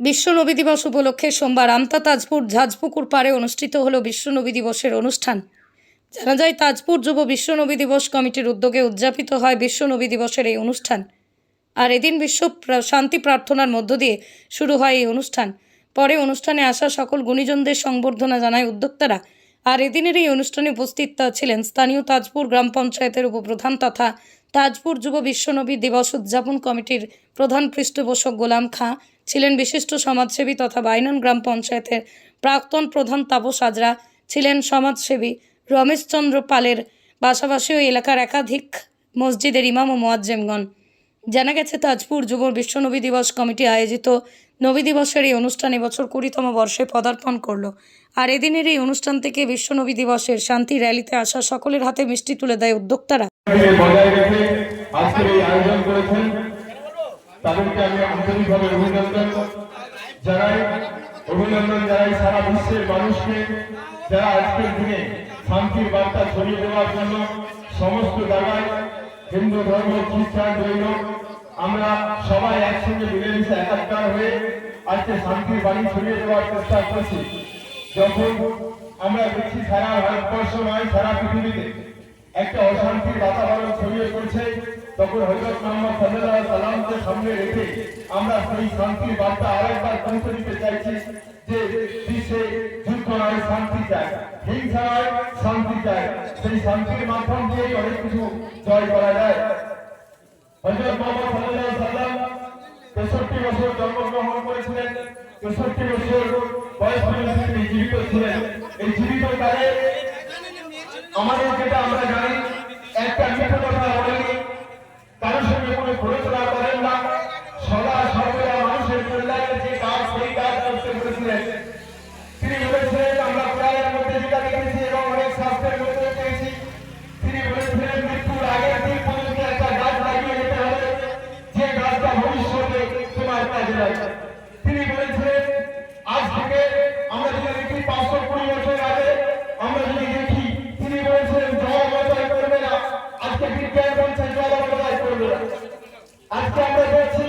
বিশ্ব নবী দিবস উপলক্ষে সোমবার আমতা তাজপুর ঝাজপুকুর পাড়ে অনুষ্ঠিত হলো বিশ্ব নবী দিবসের অনুষ্ঠান। জানা যায়, তাজপুর যুব বিশ্ব নবী দিবস কমিটির উদ্যোগে উদযাপিত হয় বিশ্ব নবী দিবসের এই অনুষ্ঠান। আর এদিন বিশ্ব শান্তি প্রার্থনার মধ্য দিয়ে শুরু হয় এই অনুষ্ঠান। পরে অনুষ্ঠানে আসা সকল গুণীজনদের সংবর্ধনা জানায় উদ্যোক্তারা। আর এদিনের এই অনুষ্ঠানে উপস্থিত ছিলেন স্থানীয় তাজপুর গ্রাম পঞ্চায়েতের উপপ্রধান তথা তাজপুর যুব বিশ্বনবী দিবস উদযাপন কমিটির প্রধান পৃষ্ঠপোষক গোলাম খাঁ ছিলেন বিশিষ্ট সমাজসেবী তথা বাইনন গ্রাম পঞ্চায়েতের প্রাক্তন প্রধান তাপস হাজরা ছিলেন সমাজসেবী রমেশচন্দ্র পালের পাশাপাশি ওই এলাকার একাধিক মসজিদের ইমাম ও মোয়াজ্জেমগণ। জানা গেছে, তাজপুর যুব বিশ্বনবী দিবস কমিটি আয়োজিত নবী দিবসের এই অনুষ্ঠান এবছর কুড়িতম বর্ষে পদার্পণ করল। আর এদিনের এই অনুষ্ঠান থেকে বিশ্বনবী দিবসের শান্তি র্যালিতে আসা সকলের হাতে মিষ্টি তুলে দেয় উদ্যোক্তারা। তাদেরকে আমি আন্তরিকভাবে অভিনন্দন জানাই। অভিনন্দন জানাই সারা বিশ্বের মানুষকে যারা আজকের দিনে শান্তির বার্তা ছড়িয়ে দেওয়ার জন্য সমস্ত জায়গায় হিন্দু ধর্ম, খ্রিস্টান, জৈন, আমরা সবাই একসঙ্গে মিলেমিশে একাকার হয়ে আজকে শান্তির বাণী ছড়িয়ে দেওয়ার চেষ্টা করছি। যখন আমরা দেখছি সারা ভারতবর্ষ নয়, সারা পৃথিবীতে একটা অশান্তির তখন হজরত মোহাম্মদ সাল্লাহ সাল্লামকে সামনে রেখে আমরা সেই শান্তির বার্তা আরেকবার পৌঁছে দিতে চাইছি যে বিশ্বে যুদ্ধ নয় শান্তি চাই হিংসা শান্তি চাই সেই শান্তির মাধ্যম দিয়েই অনেক কিছু জয় করা যায়। হজরত মোহাম্মদ সাল্লাহ সাল্লাম তেষট্টি বছর জন্মগ্রহণ করেছিলেন। তেষট্টি বছর বয়স পর্যন্ত তিনি জীবিত ছিলেন। এই জীবিত কালে আমাদের যেটা আমরা জানি জেলায় তিনি বলেছিলেন, আজ থেকে আমরা যদি দেখি পাঁচশো কুড়ি বছর আগে আমরা যদি দেখি, তিনি বলেছিলেন, জল অবদায় করবে না। আজকে বিজ্ঞান বলছে জল অবদায় করবে না। আজকে আমরা দেখছি